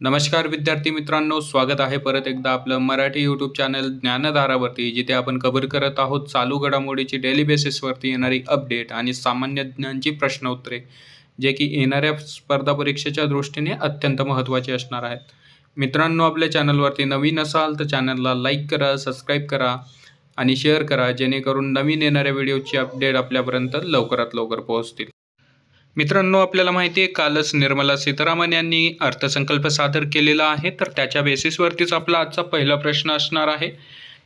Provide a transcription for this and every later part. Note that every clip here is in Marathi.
नमस्कार विद्यार्थी मित्रांनो स्वागत आहे परत एकदा आपलं मराठी यूट्यूब चॅनल ज्ञानधारावरती जिथे आपण कव्हर करत आहोत चालू घडामोडीची डेली बेसिसवरती येणारी अपडेट आणि सामान्य ज्ञानची प्रश्नोत्तरे जे की येणाऱ्या स्पर्धा परीक्षेच्या दृष्टीने अत्यंत महत्त्वाचे असणार आहेत. मित्रांनो आपल्या चॅनलवरती नवीन असाल तर चॅनलला लाईक करा सबस्क्राईब करा आणि शेअर करा जेणेकरून नवीन येणाऱ्या व्हिडिओची अपडेट आपल्यापर्यंत लवकरात लवकर पोहोचतील. मित्रांनो आपल्याला माहिती आहे कालच निर्मला सीतारामन यांनी अर्थसंकल्प सादर केलेला आहे. तर त्याच्या बेसिसवरतीच आपला आजचा पहिला प्रश्न असणार आहे.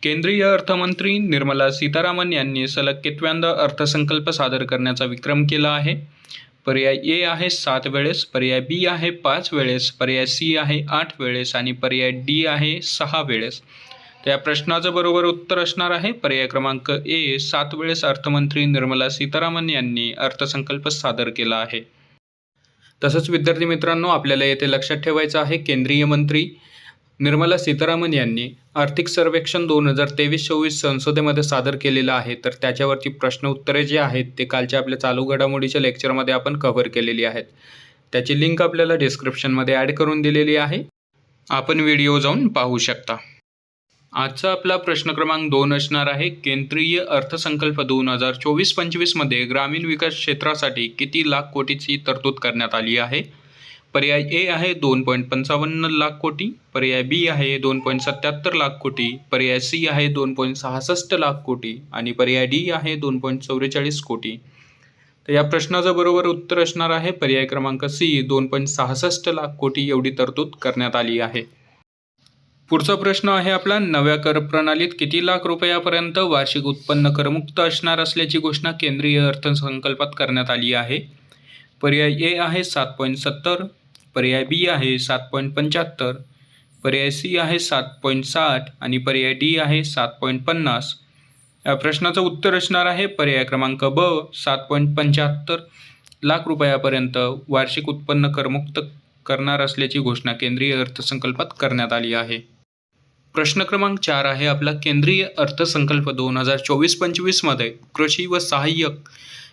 केंद्रीय अर्थमंत्री निर्मला सीतारामन यांनी सलग कितव्यांदा अर्थसंकल्प सादर करण्याचा विक्रम केला आहे. पर्याय ए आहे सात वेळेस पर्याय बी आहे पाच वेळेस पर्याय सी आहे आठ वेळेस आणि पर्याय डी आहे सहा वेळेस. तर या प्रश्नाचं बरोबर उत्तर असणार आहे. पर्याय क्रमांक ए सात वेळेस अर्थमंत्री निर्मला सीतारामन यांनी अर्थसंकल्प सादर केला आहे. तसंच विद्यार्थी मित्रांनो आपल्याला येथे लक्षात ठेवायचं आहे केंद्रीय मंत्री निर्मला सीतारामन यांनी आर्थिक सर्वेक्षण दोन हजार तेवीस चोवीस संसदेमध्ये सादर केलेलं आहे. तर त्याच्यावरती प्रश्न उत्तरे जे आहेत ते कालच्या आपल्या चालू घडामोडीच्या लेक्चरमध्ये आपण कव्हर केलेली आहेत. त्याची लिंक आपल्याला डिस्क्रिप्शनमध्ये ॲड करून दिलेली आहे. आपण व्हिडिओ जाऊन पाहू शकता. आजचा आपला प्रश्न क्रमांक दोन असणार आहे केंद्रीय अर्थसंकल्प दोन हजार चोवीस पंचवीसमध्ये ग्रामीण विकास क्षेत्रासाठी किती लाख कोटीची तरतूद करण्यात आली आहे? पर्याय ए आहे दोन पॉईंट पंचावन्न लाख कोटी पर्याय बी आहे दोन पॉईंट सत्याहत्तर लाख कोटी पर्याय सी आहे दोन पॉईंट सहासष्ट लाख कोटी आणि पर्याय डी आहे दोन पॉईंट चौवेचाळीस कोटी. तर या प्रश्नाचं बरोबर उत्तर असणार आहे पर्याय क्रमांक सी दोन पॉईंट सहासष्ट लाख कोटी एवढी तरतूद करण्यात आली आहे. पुढचा प्रश्न आहे आपला नव्या कर प्रणालीत किती लाख रुपयापर्यंत वार्षिक उत्पन्न करमुक्त असणार असल्याची घोषणा केंद्रीय अर्थसंकल्पात करण्यात आली आहे. पर्याय ए आहे सात पॉईंट सत्तर पर्याय बी आहे सात पॉईंट पंच्याहत्तर पर्याय सी आहे सात पॉईंट साठ आणि पर्याय डी आहे सात पॉईंट पन्नास. या प्रश्नाचं उत्तर असणार आहे पर्याय क्रमांक ब सात पॉईंट पंच्याहत्तर लाख रुपयापर्यंत वार्षिक उत्पन्न करमुक्त करणार असल्याची घोषणा केंद्रीय अर्थसंकल्पात करण्यात आली आहे. प्रश्न क्रमांक चार आहे आपला केंद्रीय अर्थसंकल्प दोन हजार चोवीस पंचवीसमध्ये कृषी व सहाय्यक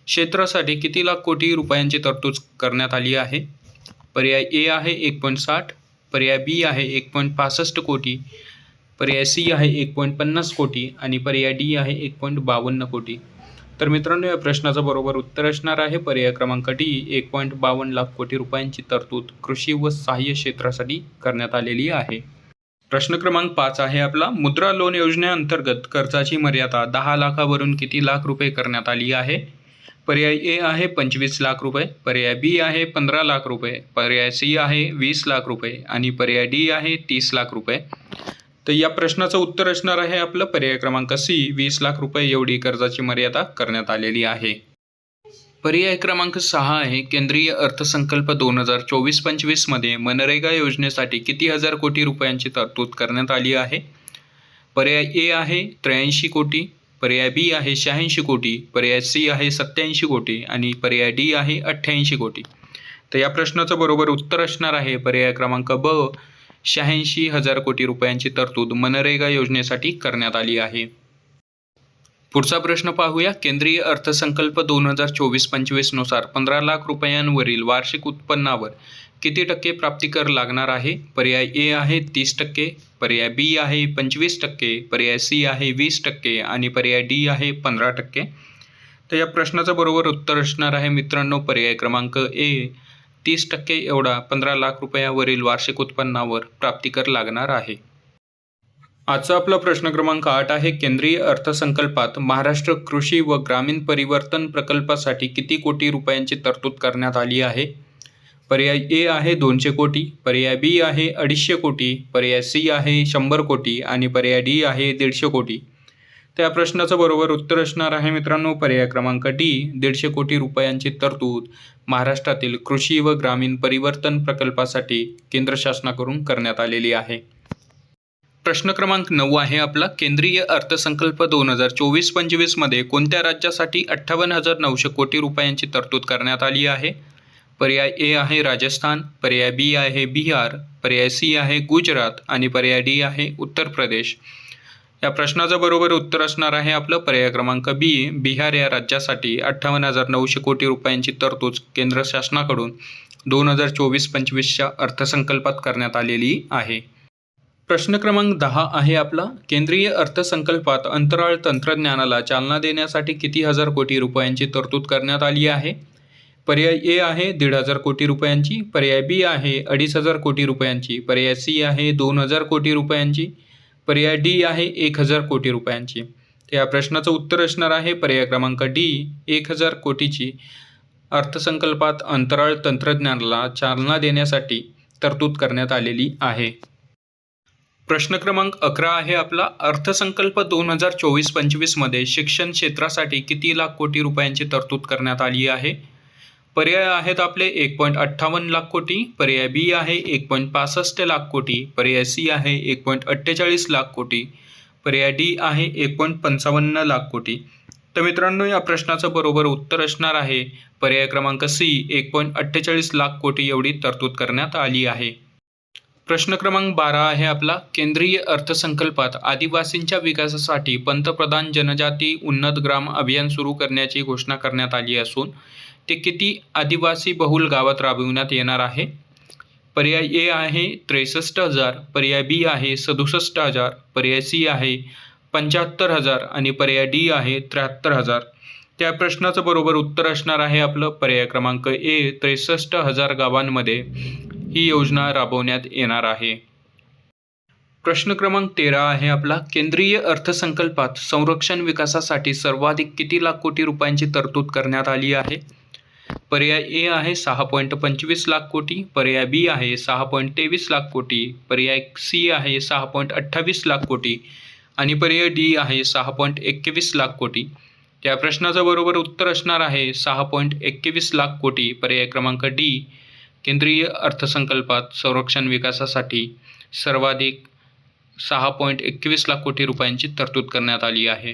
क्षेत्रासाठी किती लाख कोटी रुपयांची तरतूद करण्यात आली आहे? पर्याय ए आहे एक पॉईंट साठ पर्याय बी आहे एक पॉईंट पासष्ट कोटी पर्याय सी आहे एक पॉईंट पन्नास कोटी आणि पर्याय डी आहे एक पॉईंट बावन्न कोटी. तर मित्रांनो या प्रश्नाचं बरोबर उत्तर असणार आहे. पर्याय क्रमांक डी एक पॉईंट बावन्न लाख कोटी रुपयांची तरतूद कृषी व सहाय्य क्षेत्रासाठी करण्यात आलेली आहे. प्रश्न क्रमांक पाच आहे आपला. मुद्रा लोन योजनेअंतर्गत कर्जाची मर्यादा दहा लाखावरून किती लाख रुपये करण्यात आली आहे? पर्याय ए आहे पंचवीस लाख रुपये. पर्याय बी आहे पंधरा लाख रुपये. पर्याय सी आहे वीस लाख रुपये. आणि पर्याय डी आहे तीस लाख रुपये. तर या प्रश्नाचं उत्तर असणार आहे आपलं. पर्याय क्रमांक सी वीस लाख रुपये एवढी कर्जाची मर्यादा करण्यात आलेली आहे. पर्याय क्रमांक सहा आहे. केंद्रीय अर्थसंकल्प दोन हजार चोवीस पंचवीसमध्ये मनरेगा योजनेसाठी किती हजार कोटी रुपयांची तरतूद करण्यात आली आहे? पर्याय ए आहे त्र्याऐंशी कोटी. पर्याय बी आहे शहाऐंशी कोटी. पर्याय सी आहे सत्याऐंशी कोटी. आणि पर्याय डी आहे अठ्ठ्याऐंशी कोटी. तर या प्रश्नाचं बरोबर उत्तर असणार आहे. पर्याय क्रमांक ब शहाऐंशी हजार कोटी रुपयांची तरतूद मनरेगा योजनेसाठी करण्यात आली आहे. पुढचा प्रश्न पाहूया. केंद्रीय अर्थसंकल्प दोन हजार चोवीस पंचवीसनुसार पंधरा लाख रुपयांवरील वार्षिक उत्पन्नावर किती टक्के प्राप्तिकर लागणार आहे? पर्याय ए आहे तीस टक्के पर्याय बी आहे पंचवीस टक्के पर्याय सी आहे वीस टक्के आणि पर्याय डी आहे पंधरा टक्के. तर या प्रश्नाचं बरोबर उत्तर असणार आहे मित्रांनो पर्याय क्रमांक ए. तीस टक्के एवढा पंधरा लाख रुपयावरील वार्षिक उत्पन्नावर प्राप्तिकर लागणार आहे. आजचा आपला प्रश्न क्रमांक आठ आहे केंद्रीय अर्थसंकल्पात महाराष्ट्र कृषी व ग्रामीण परिवर्तन प्रकल्पासाठी किती कोटी रुपयांची तरतूद करण्यात आली आहे? पर्याय ए आहे दोनशे कोटी पर्याय बी आहे अडीचशे कोटी पर्याय सी आहे शंभर कोटी आणि पर्याय डी आहे दीडशे कोटी. त्या प्रश्नाचं बरोबर उत्तर असणार आहे मित्रांनो पर्याय क्रमांक डी दीडशे कोटी रुपयांची तरतूद महाराष्ट्रातील कृषी व ग्रामीण परिवर्तन प्रकल्पासाठी केंद्र शासनाकडून करण्यात आलेली आहे. प्रश्न क्रमांक नऊ आहे आपला. केंद्रीय अर्थसंकल्प दोन हजार चोवीस पंचवीसमध्ये कोणत्या राज्यासाठी अठ्ठावन्न हजार नऊशे कोटी रुपयांची तरतूद करण्यात आली आहे? पर्याय ए आहे राजस्थान पर्याय बी आहे बिहार पर्याय सी आहे गुजरात आणि पर्याय डी आहे उत्तर प्रदेश. या प्रश्नाचं बरोबर उत्तर असणार आहे आपलं. पर्याय क्रमांक बी बिहार या राज्यासाठी अठ्ठावन्न हजार नऊशे कोटी रुपयांची तरतूद केंद्र शासनाकडून दोन हजार चोवीस पंचवीसच्या अर्थसंकल्पात करण्यात आलेली आहे. प्रश्न क्रमांक दहा आहे आपला. केंद्रीय अर्थसंकल्पात अंतराळ तंत्रज्ञानाला चालना देण्यासाठी किती हजार कोटी रुपयांची तरतूद करण्यात आली आहे? पर्याय ए आहे दीड हजार कोटी रुपयांची पर्याय बी आहे अडीच हजार कोटी रुपयांची पर्याय सी आहे दोन हजार कोटी रुपयांची पर्याय डी आहे एक हजार कोटी रुपयांची. तर या प्रश्नाचं उत्तर असणार आहे पर्याय क्रमांक डी एक हजार कोटीची. अर्थसंकल्पात अंतराळ तंत्रज्ञानाला चालना देण्यासाठी तरतूद करण्यात आलेली आहे. प्रश्न क्रमांक अकरा आहे आपला. अर्थसंकल्प दोन हजार चोवीस पंचवीसमध्ये शिक्षण क्षेत्रासाठी किती लाख कोटी रुपयांची तरतूद करण्यात आली आहे? पर्याय आहेत आपले एक पॉईंट अठ्ठावन्न लाख कोटी पर्याय बी आहे एक पॉईंट पासष्ट लाख कोटी पर्याय सी आहे एक पॉईंट अठ्ठेचाळीस लाख कोटी पर्याय डी आहे एक पॉईंट पंचावन्न लाख कोटी. तर मित्रांनो या प्रश्नाचं बरोबर उत्तर असणार आहे. पर्याय क्रमांक सी एक पॉईंट अठ्ठेचाळीस लाख कोटी एवढी तरतूद करण्यात आली आहे. प्रश्न क्रमांक बारा आहे आपला. केंद्रीय अर्थसंकल्पात आदिवासींच्या विकासासाठी पंतप्रधान जनजाती उन्नत ग्राम अभियान सुरू करण्याची घोषणा करण्यात आली असून ते किती आदिवासी बहुल गावात राबविण्यात येणार आहे? पर्याय ए आहे त्रेसष्ट हजार पर्याय बी आहे सदुसष्ट हजार पर्याय सी आहे पंच्याहत्तर हजार आणि पर्याय डी आहे त्र्याहत्तर हजार. त्या प्रश्नाचं बरोबर उत्तर असणार आहे आपलं. पर्याय क्रमांक ए त्रेसष्ट हजार गावांमध्ये ही योजना राबवण्यात येणार आहे. प्रश्न क्रमांक तेरा आहे आपला. केंद्रीय अर्थसंकल्पात संरक्षण विकासासाठी सर्वाधिक किती लाख कोटी रुपयांची तरतूद करण्यात आली आहे? पर्याय ए आहे सहा पॉईंट पंचवीस लाख कोटी. पर्याय बी आहे सहा पॉईंट तेवीस लाख कोटी. पर्याय सी आहे सहा पॉईंट अठ्ठावीस लाख कोटी. आणि पर्याय डी आहे सहा पॉईंट एकवीस लाख कोटी. त्या प्रश्नाचं बरोबर उत्तर असणार आहे सहा पॉईंट एकवीस लाख कोटी. पर्याय क्रमांक डी केंद्रीय अर्थसंकल्पात संरक्षण विकासासाठी सर्वाधिक सहा पॉईंट एकवीस लाख कोटी रुपयांची तरतूद करण्यात आली आहे.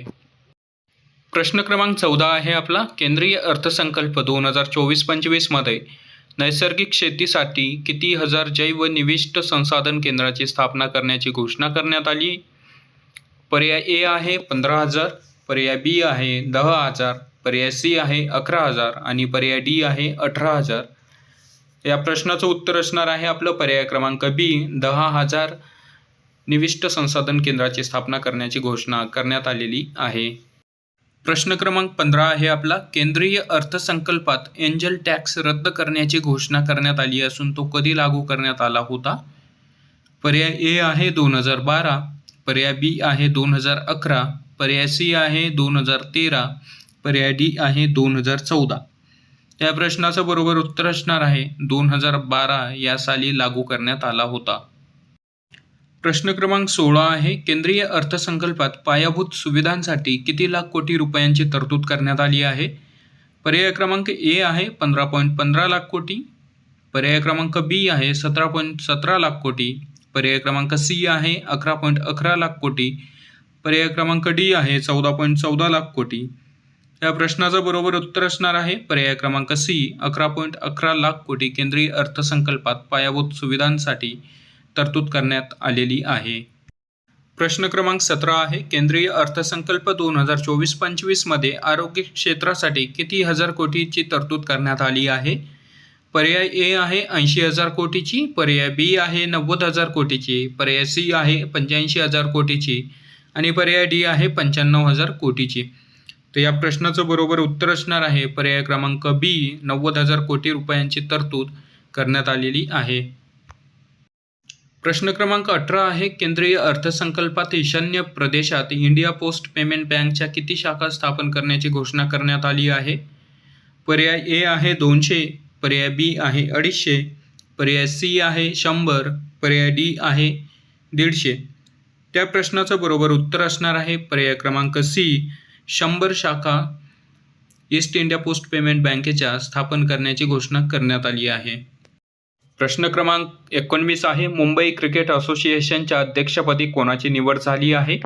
प्रश्न क्रमांक चौदा आहे आपला. केंद्रीय अर्थसंकल्प दोन हजार चोवीस पंचवीसमध्ये नैसर्गिक शेतीसाठी किती हजार जैव निविष्ट संसाधन केंद्राची स्थापना करण्याची घोषणा करण्यात आली? पर्याय ए आहे पंधरा हजार पर्याय बी आहे दहा हजार पर्याय सी आहे अकरा हजार आणि पर्याय डी आहे अठरा हजार. या प्रश्नाचं उत्तर असणार आहे आपलं पर्याय क्रमांक बी दहा हजार निविष्ट संसाधन केंद्राची स्थापना करण्याची घोषणा करण्यात आलेली आहे. प्रश्न क्रमांक पंधरा आहे आपला. केंद्रीय अर्थसंकल्पात एंजल टॅक्स रद्द करण्याची घोषणा करण्यात आली असून तो कधी लागू करण्यात आला होता? पर्याय ए आहे दोन हजार बारा. पर्याय बी आहे दोन हजार अकरा. पर्याय सी आहे दोन हजार तेरा. पर्याय डी आहे दोन हजार चौदा. या प्रश्नाचं बरोबर उत्तर असणार आहे. दोन हजार बारा या साली लागू करण्यात आला होता. प्रश्न क्रमांक सोळा आहे. केंद्रीय अर्थसंकल्पात पायाभूत सुविधांसाठी किती लाख कोटी रुपयांची तरतूद करण्यात आली आहे? पर्याय क्रमांक ए आहे पंधरा पॉईंट पंधरा लाख कोटी. पर्याय क्रमांक बी आहे सतरा पॉईंट सतरा लाख कोटी. पर्याय क्रमांक सी आहे अकरा पॉईंट अकरा लाख कोटी. पर्याय क्रमांक डी आहे चौदा पॉईंट चौदा लाख कोटी. या प्रश्नाचं बरोबर उत्तर असणार आहे. पर्याय क्रमांक सी अकरा पॉईंट अकरा लाख कोटी केंद्रीय अर्थसंकल्पात पायाभूत सुविधांसाठी तरतूद करण्यात आलेली आहे. प्रश्न क्रमांक सतरा आहे. केंद्रीय अर्थसंकल्प दोन हजार चोवीस पंचवीसमध्ये आरोग्य क्षेत्रासाठी किती हजार कोटीची तरतूद करण्यात आली आहे? पर्याय ए आहे ऐंशी हजार कोटीची पर्याय बी आहे नव्वद हजार कोटीची पर्याय सी आहे पंच्याऐंशी हजार कोटीची आणि पर्याय डी आहे पंच्याण्णव हजार कोटीची. तर या प्रश्नाचं बरोबर उत्तर असणार आहे. पर्याय क्रमांक बी नव्वद हजार कोटी रुपयांची तरतूद करण्यात आलेली आहे. प्रश्न क्रमांक अठरा आहे केंद्रीय अर्थसंकल्पात ईशान्य प्रदेशात इंडिया पोस्ट पेमेंट बँकच्या किती शाखा स्थापन करण्याची घोषणा करण्यात आली आहे? पर्याय ए आहे दोनशे पर्याय बी आहे अडीचशे पर्याय सी आहे शंभर पर्याय डी आहे दीडशे. त्या प्रश्नाचं बरोबर उत्तर असणार आहे. पर्याय क्रमांक सी शंभर शाखा ईस्ट इंडिया पोस्ट पेमेंट बँकेच्या स्थापन करण्याची घोषणा करण्यात आली आहे. प्रश्न क्रमांक एकोणवीस आहे मुंबई क्रिकेट असोसिएशनच्या अध्यक्षपदी कोणाची निवड झाली आहे?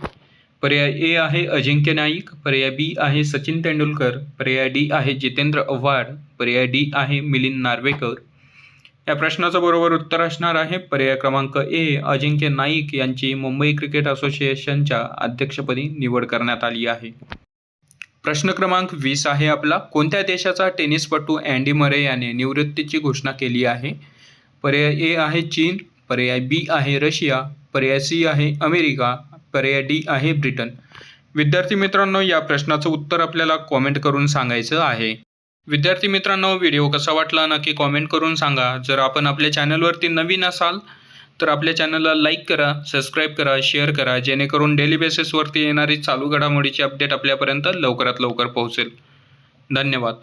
पर्याय ए आहे अजिंक्य नाईक पर्याय बी आहे सचिन तेंडुलकर पर्याय डी आहे जितेंद्र आव्हाड पर्याय डी आहे मिलिंद नार्वेकर. या प्रश्नाचं बरोबर उत्तर असणार आहे. पर्याय क्रमांक ए अजिंक्य नाईक यांची मुंबई क्रिकेट असोसिएशनच्या अध्यक्षपदी निवड करण्यात आली आहे. प्रश्न क्रमांक वीस आहे आपला. कोणत्या देशाचा टेनिसपटू अँडी मरे याने निवृत्तीची घोषणा केली आहे? पर्याय ए आहे चीन पर्याय बी आहे रशिया पर्याय सी आहे अमेरिका पर्याय डी आहे ब्रिटन. विद्यार्थी मित्रांनो या प्रश्नाचं उत्तर आपल्याला कॉमेंट करून सांगायचं आहे. विद्यार्थी मित्रांनो व्हिडिओ कसा वाटला नक्की कॉमेंट करून सांगा. जर आपण आपल्या चॅनलवरती नवीन असाल तर आपल्या चॅनलला लाईक करा सबस्क्राईब करा शेअर करा जेणेकरून डेली बेसिसवरती येणारी चालू घडामोडीची अपडेट आपल्यापर्यंत लवकरात लवकर पोहोचेल. धन्यवाद.